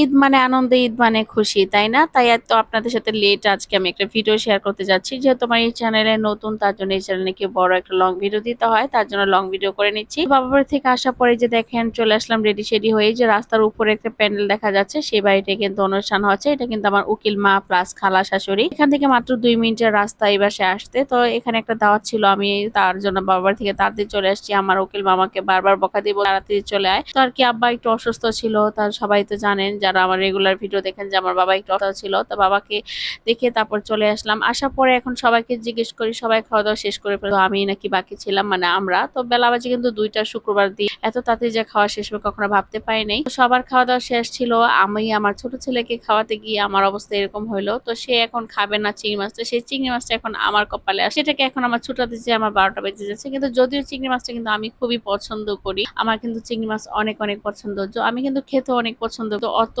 ঈদ মানে আনন্দ, ঈদ মানে খুশি, তাই না? তাই তো আপনাদের সাথে লেট আজকে আমি একটা ভিডিও শেয়ার করতে যাচ্ছি। যেহেতু আমার এই চ্যানেলে নতুন, তার জন্য এই চ্যানেলে কি বড় একটা লং ভিডিও দিতে হয়, তার জন্য লং ভিডিও করে নিচ্ছি। বাবা বাড়ি থেকে আসার পরে যে দেখেন, চলে আসলাম রেডি সেডি হয়ে যে রাস্তার উপরে একটা প্যান্ডেল দেখা যাচ্ছে, সেই বাড়িতে কিন্তু অনুষ্ঠান হচ্ছে। এটা কিন্তু আমার উকিল মা প্লাস খালা শাশুড়ি। এখান থেকে মাত্র দুই মিনিটের রাস্তা এই বাসে আসতে তো এখানে একটা দাওয়াত ছিল, আমি তার জন্য বাবা বাড়ি থেকে তাড়াতাড়ি চলে আসছি। আমার উকিল মামাকে বারবার বকা দিব তাড়াতাড়ি চলে আয়। তো আর কি আব্বা একটু অসুস্থ ছিল, তার সবাই তো জানেন যারা আমার রেগুলার ভিডিও দেখেন যে আমার বাবা একটু অসুস্থ ছিল, তো বাবাকে দেখে তারপর চলে আসলাম। আসার পরে এখন সবাইকে জিজ্ঞেস করি, সবাই খাওয়া দাওয়া শেষ করে ফেলো আমি নাকি বাকি ছিলাম মানে আমরা। তো বেলা বাজে কিন্তু দুইটা, শুক্রবার দিই এত তাড়াতাড়ি যে খাওয়া শেষ হবে কখনো ভাবতে পারি নাই। তো সবার খাওয়া দাওয়া শেষ ছিল। আমি আমার ছোট ছেলেকে খাওয়াতে গিয়ে আমার অবস্থা এরকম হইল। তো সে এখন খাবে না চিংড়ি মাছটা। সেই চিংড়ি মাছটা এখন আমার কপালে আসে। সেটাকে এখন আমার ছুটাতে যে আমার বারোটা বেজে যাচ্ছে। কিন্তু যদিও চিংড়ি মাছটা কিন্তু আমি খুবই পছন্দ করি। আমার কিন্তু চিংড়ি মাছ অনেক অনেক পছন্দ আমি কিন্তু খেতে অনেক পছন্দ তো অত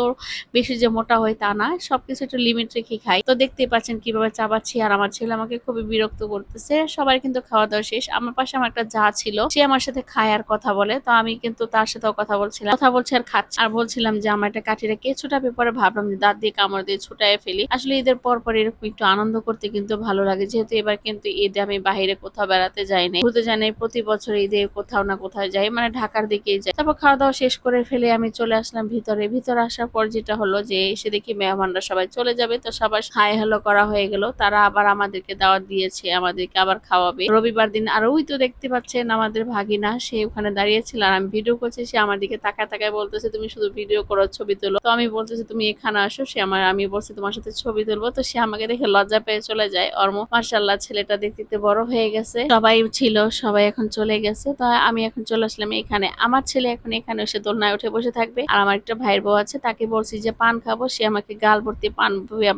বেশি যে মোটা হয় তা না। সবকিছু একটু লিমিট রেখে খাই। তো দেখতেই পাচ্ছেন কীভাবে চাবাচ্ছি, আর আমার ছেলে আমাকে খুবই বিরক্ত করতেছে। সবাই কিন্তু খাওয়া দাওয়া শেষ। আমার পাশে আমার একটা যা ছিল, সে আমার সাথে খায় আর কথা বলে। তো আমি কিন্তু তার সাথেও কথা বলছিলাম। কথা বলছি আর খাচ্ছি। আর বলছিলাম যে, আমার একটা কাঠি রেখে ছুটাবে পরে ভাবলাম যে, দাঁত দিয়ে কামড় দিয়ে ছুটায় ফেলি। আসলে ঈদের পর পর এরকম একটু আনন্দ করতে কিন্তু ভালো লাগে। যেহেতু এবার কিন্তু ঈদে আমি বাইরে কোথাও বেড়াতে যাই নাই। ঘুরতে যাই প্রতি বছর ঈদে কোথাও না কোথাও যাই মানে ঢাকার দিকেই যাই। তারপর খাওয়া দাওয়া শেষ করে ফেলে আমি চলে আসলাম ভিতরে। ভিতরে আসার পর যেটা হলো যে এসে দেখি মেহমানরা সবাই চলে যাবে, তো সবার হাই হ্যালো করা হয়ে গেল। তারা আবার আমাদেরকে দাওয়াত দিয়েছে, আমাদেরকে আবার খাওয়াবে। রবিবার দিন আর ওই তো দেখতে পাচ্ছেন আমাদের ভাগিনা, সে ওখানে দাঁড়িয়েছিল আর আমি ভিডিও করছি, সে আমার দিকে তাকায় তাকায় বলতেছে, তুমি শুধু ভিডিও করো, ছবি তোলো। তো আমি বলতেছি, তুমি এখানে আসো, সে আমার, আমি বলছি, তোমার সাথে ছবি তুলবো। তো সে আমাকে দেখে লজ্জা পেয়ে চলে যায়। অর্ম মার্শাল্লাহ ছেলেটা দেখতে বড় হয়ে গেছে। সবাই ছিল, সবাই এখন চলে গেছে। তো আমি এখন চলে আসলাম এখানে। আমার ছেলে এখন এখানে এসে দোলনায় উঠে বসে থাকবে। আর আমার একটা ভাইয়ের বউ আছে তাকে বলছি যে, পান খাব? সে আমাকে গাল ভর্তি পান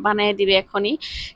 বানিয়ে দিবে এখনই।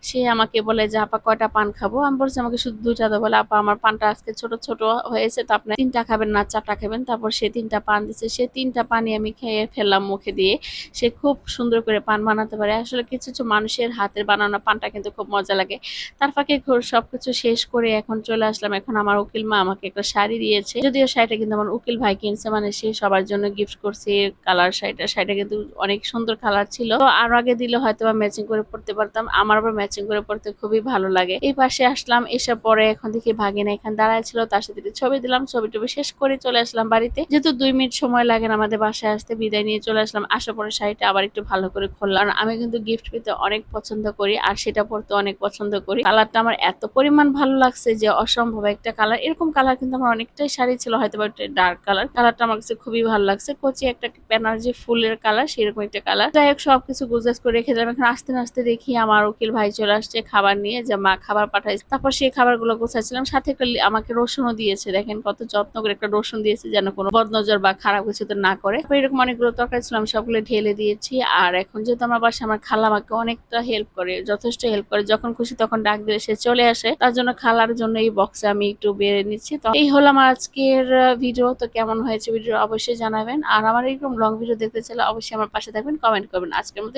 সে আমাকে বলে যে, আপা, কয়টা পান খাব? আমি বলছি, আমাকে শুধু দুইটা তো বলে, আপা, আমার পানটা আজকে ছোট ছোট হয়েছে, তো আপনি তিনটা খাবেন না, চারটা খাবেন। তারপর সে তিনটা পান দিচ্ছে সে তিনটা পানি আমি খেয়ে ফেললাম মুখে দিয়ে। সে খুব সুন্দর করে পান বানাতে পারে। আসলে কিছু কিছু মানুষের হাতের বানানো পানটা কিন্তু খুব মজা লাগে। তার ফাঁকে ঘোর সবকিছু শেষ করে এখন চলে আসলাম। এখন আমার উকিল মা আমাকে একটা শাড়ি দিয়েছে। যদিও শাড়িটা কিন্তু আমার উকিল ভাই কিনছে মানে সে সবার জন্য গিফট করছে কালার শাড়িটা। শাড়িটা কিন্তু অনেক সুন্দর কালার ছিল। তো আরও আগে দিলে হয়তো বা ম্যাচিং করে পড়তে পারতাম। আমার আবার ম্যাচিং করে পড়তে খুবই ভালো লাগে। এই পাশে আসলাম, এসে পরে এখন দেখি ভাগিনা এখানে দাঁড়ায় ছিল। তার সাথে ছবি দিলাম, ছবি টবি শেষ করে চলে আসলাম বাড়িতে। যেহেতু দুই মিনিট সময় লাগে না আমাদের বাসায় আসতে, বিদায় নিয়ে চলে আসলাম। আসার পরে শাড়িটা আবার একটু ভালো করে খুললাম। আমি কিন্তু গিফট পেতে অনেক পছন্দ করি আর সেটা পড়তে অনেক পছন্দ করি। কালারটা আমার এত পরিমাণ ভালো লাগছে যে অসম্ভব একটা কালার এরকম কালার কিন্তু আমার অনেকটাই শাড়ি ছিল হয়তো বা একটা ডার্ক কালার কালারটা আমার কাছে খুবই ভালো লাগছে। কচি একটা ব্যানার্জি ফুলের কালার সেরকম একটা কালার যাই হোক, সবকিছু গুজাস করে রেখে যাবে এখন আস্তে আস্তে দেখি আমার উকিল ভাই চলে আসছে খাবার নিয়ে, যে মা খাবার পাঠাইছে। তারপর সেই খাবারগুলো গোছাচ্ছিলাম। সাথে আমাকে রসুনও দিয়েছে। দেখেন কত যত্ন করে একটা রসুন দিয়েছে যেন কোনো বদনজর বা খারাপ কিছু তো না করে। এরকম অনেকগুলো তরকারি ছিল, আমি সবগুলো ঢেলে দিয়েছি। আর এখন যেহেতু আমার বাসায় আমার খালা আমাকে অনেকটা হেল্প করে, যথেষ্ট হেল্প করে, যখন খুশি তখন ডাক দিলে সে চলে আসে। তার জন্য খালার জন্য এই বক্সে আমি একটু বেড়ে নিচ্ছি। তো এই হলো আমার আজকের ভিডিও তো কেমন হয়েছে ভিডিও অবশ্যই জানাবেন। আর আমার এরকম লং ভিডিও দেখতে চাইলে অবশ্যই আমার পাশে থাকবেন কমেন্ট করবেন। আজকের মতো